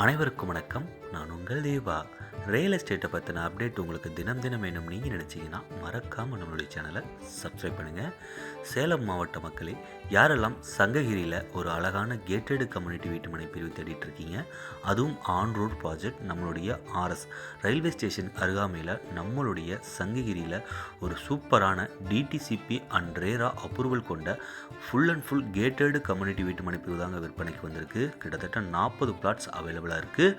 அனைவருக்கும் வணக்கம். நான் உங்கள் தேவா. ரியல் எஸ்டேட்டை பற்றின அப்டேட் உங்களுக்கு தினம் தினம் வேணும். நீங்கள் நினச்சிங்கன்னா மறக்காமல் நம்மளுடைய சேனலை சப்ஸ்கிரைப் பண்ணுங்கள் சேலம் மாவட்ட மக்களே யாரெல்லாம் சங்ககிரியில் ஒரு அழகான கேட்டடு கம்யூனிட்டி வீட்டுமனை பிரிவு தேடிட்டு இருக்கீங்க அதுவும் ஆன் ரோட் ப்ராஜெக்ட் நம்மளுடைய ஆர்எஸ் ரயில்வே ஸ்டேஷன் அருகாமையில் நம்மளுடைய சங்ககிரியில் ஒரு சூப்பரான டிடிசிபி அண்ட் ரேரா அப்ரூவல் கொண்ட full and full gated community வீட்டுமனை பிரிவு தாங்க விற்பனைக்கு வந்திருக்கு. கிட்டத்தட்ட நாற்பது பிளாட்ஸ் அவைலபிளாக இருக்குது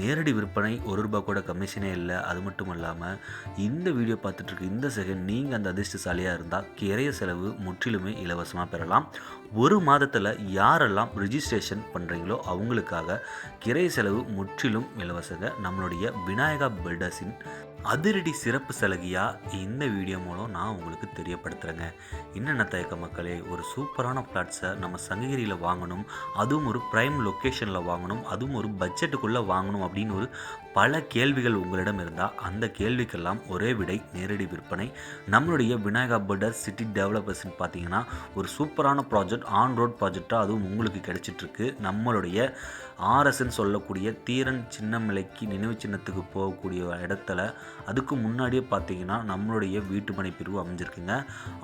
நேரடி விற்பனை ஒரு ரூபா கூட கமிஷனே இல்லை அது மட்டும் இல்லாமல் இந்த வீடியோ பார்த்துட்டு இருக்க இந்த செகண்ட் நீங்கள் அந்த அதிர்ஷ்டசாலியாக இருந்தால் கிரைய செலவு முற்றிலுமே இலவசமாக பெறலாம். ஒரு மாதத்தில் யாரெல்லாம் ரிஜிஸ்ட்ரேஷன் பண்ணுறீங்களோ அவங்களுக்காக கிரைய செலவு முற்றிலும் இலவசங்க. நம்மளுடைய விநாயகா பில்டர்ஸின் அதிரடி சிறப்பு சலுகையாக இந்த வீடியோ மூலம் நான் உங்களுக்கு தெரியப்படுத்துகிறேங்க என்னென்ன தயக்க மக்களே ஒரு சூப்பரான பிளாட்ஸை நம்ம சங்ககிரியில் வாங்கணும் அதுவும் ஒரு ப்ரைம் லொக்கேஷனில் வாங்கணும் அதுவும் ஒரு பட்ஜெட்டுக்குள்ளே வாங்கணும் அப்படின்னு ஒரு பல கேள்விகள் உங்களிடம் இருந்தால் அந்த கேள்விக்கெல்லாம் ஒரே விடை நேரடி விற்பனை. நம்மளுடைய விநாயகா பர்டர் சிட்டி டெவலப்பர்ஸ்னு பார்த்தீங்கன்னா ஒரு சூப்பரான ப்ராஜெக்ட் ஆன் ரோட் ப்ராஜெக்டாக அதுவும் உங்களுக்கு கிடைச்சிட்ருக்கு. நம்மளுடைய ஆர்எஸ்ன்னு சொல்லக்கூடிய தீரன் சின்னமலைக்கு நினைவு சின்னத்துக்கு போகக்கூடிய இடத்துல அதுக்கு முன்னாடியே பார்த்தீங்கன்னா நம்மளுடைய வீட்டுமனை பிரிவு அமைஞ்சிருக்குங்க.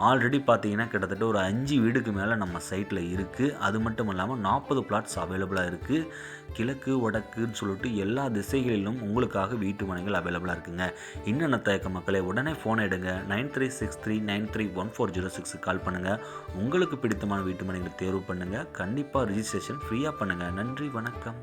ஆல்ரெடி பார்த்தீங்கன்னா கிட்டத்தட்ட ஒரு அஞ்சு வீடுக்கு மேலே நம்ம சைட்டில் இருக்குது அது மட்டும் இல்லாமல் நாற்பது பிளாட்ஸ் அவைலபிளாக இருக்குது கிழக்கு வடக்குன்னு சொல்லிட்டு எல்லா திசைகளிலும் உங்களுக்காக வீட்டு மனைகள் அவைலபிளாக இருக்குங்க. என்னென்ன தயக்க மக்களை உடனே ஃபோன் எடுங்க. Nine three six three nine three one four zero சிக்ஸுக்கு கால் பண்ணுங்கள் உங்களுக்கு பிடித்தமான வீட்டு மனைகளை தேர்வு பண்ணுங்கள் கண்டிப்பாக ரிஜிஸ்ட்ரேஷன் ஃப்ரீயாக பண்ணுங்கள் நன்றி வணக்கம்.